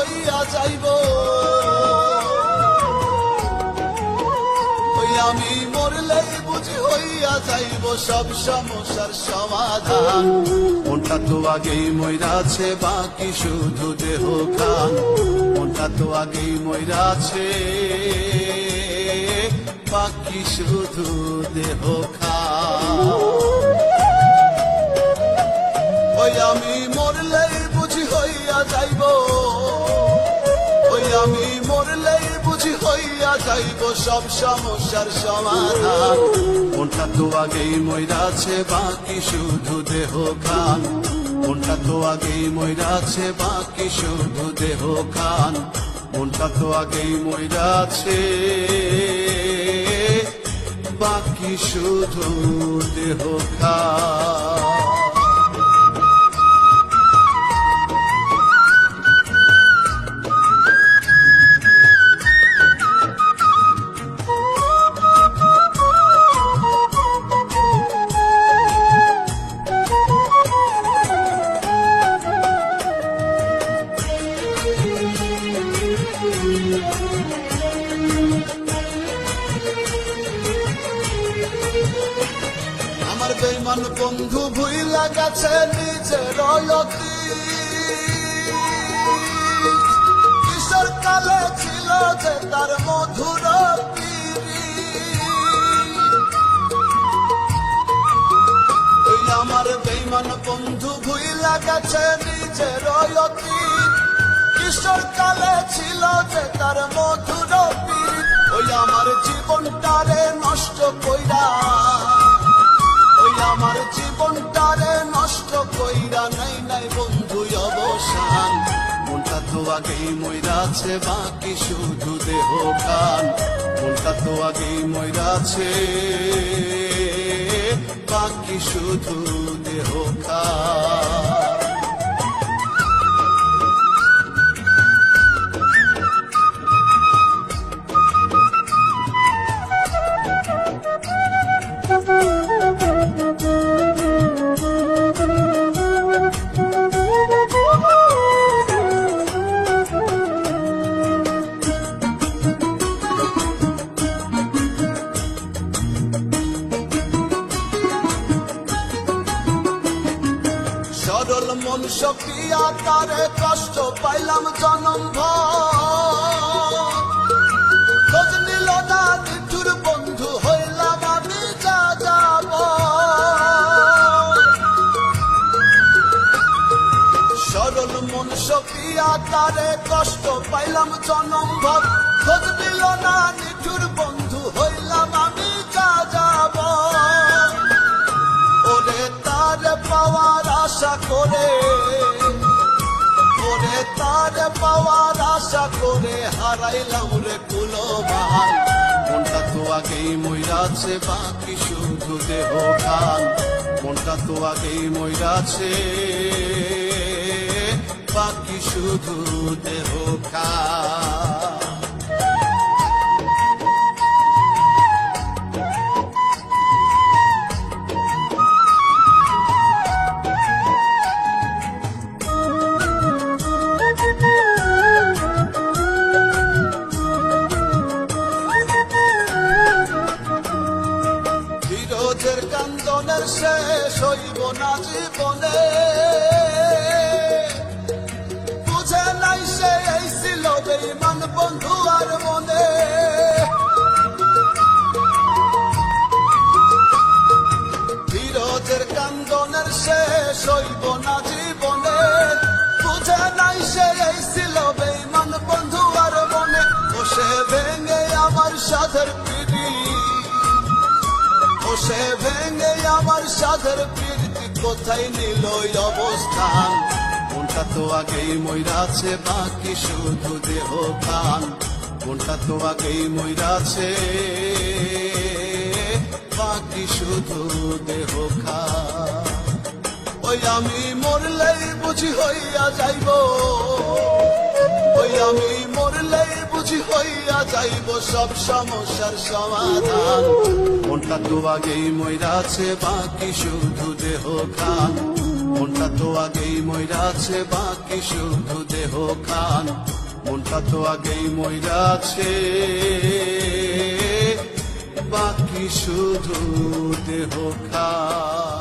হইয়া যাইব। ওই আমি মরলেই বুঝি হইয়া যাইব সব সমস্যার সমাধান। ওটা তো আগেই ময়রাছে বাকি শুধু দেহ খান ওটা তো আগেই ময়রাছে বাকি শুধু দেহ খান ওই আমি যাইব সব সমস্যার সমাধান। মনটা তো আগেই ময়রাছে বাকি শুধু দেহ খান। মনটা তো আগেই ময়রাছে বাকি শুধু দেহ খান। মনটা তো আগেই ময়রাছে বাকি শুধু দেহ খান। বেইমান বন্ধু ভুইলা গেছে নিজের অয়তি। কিশোর কালে ছিল যে তার মধুর আমার বেইমান বন্ধু ভুইলা গেছে নিজের অয়তি। কিশোর কালে ছিল যে তার মধুর পিরি আগেই ময়রাছে বাকি শুধু দেহ খান মনটা তো আগেই ময়রাছে বাকি শুধু দেহ খান সরল মন সকিয়া তারে কষ্ট পাইলাম জনম। খোঁজ নিল না বন্ধু হইলাম আমি, যা যাব সরল মন সকিয়া তারে কষ্ট পাইলাম জনম ভর। খোঁজ নিল না বন্ধু হইলাম আমি, যা যাব ওরে তার পাওয়ার আশা করে ওরে তার পাওয়ার আশা করে হারাইলাম রে কুলমান মনটা তো আগেই ময়রাছে বাকি শুধু দেহ খান। মনটা তো আগেই ময়রাছে বাকি শুধু দেহ খান। কান্দনের শেষ হইব না জীবনে। বুঝে নাই সে এই ছিল বেইমান বন্ধু আর মনে। ফিরোজের কান্দনের শেষ হইব না জীবনে। বুঝে নাই সে এই ছিল বেইমান বন্ধু আর মনে। বসে ভেঙে আমার সাধের বসে ভেঙে আমার সাধের প্রীতি কোথায় নিল অবস্থান? মনটা তো আগেই ময়রাছে বাকি শুধু দেহ খান মনটা তো আগেই ময়রাছে বাকি শুধু দেহ ওই আমি মরলেই বুঝি হইয়া যাইব। ওই আমি মরলেই বুঝি হইয়া যাইব সব সমস্যার সমাধান। মনটা তো আগেই ময়রাছে, বাকি শুধু দেহ খান মনটা তো আগেই ময়রাছে, বাকি শুধু দেহ খান মনটা তো আগেই ময়রাছে, বাকি শুধু দেহ খায়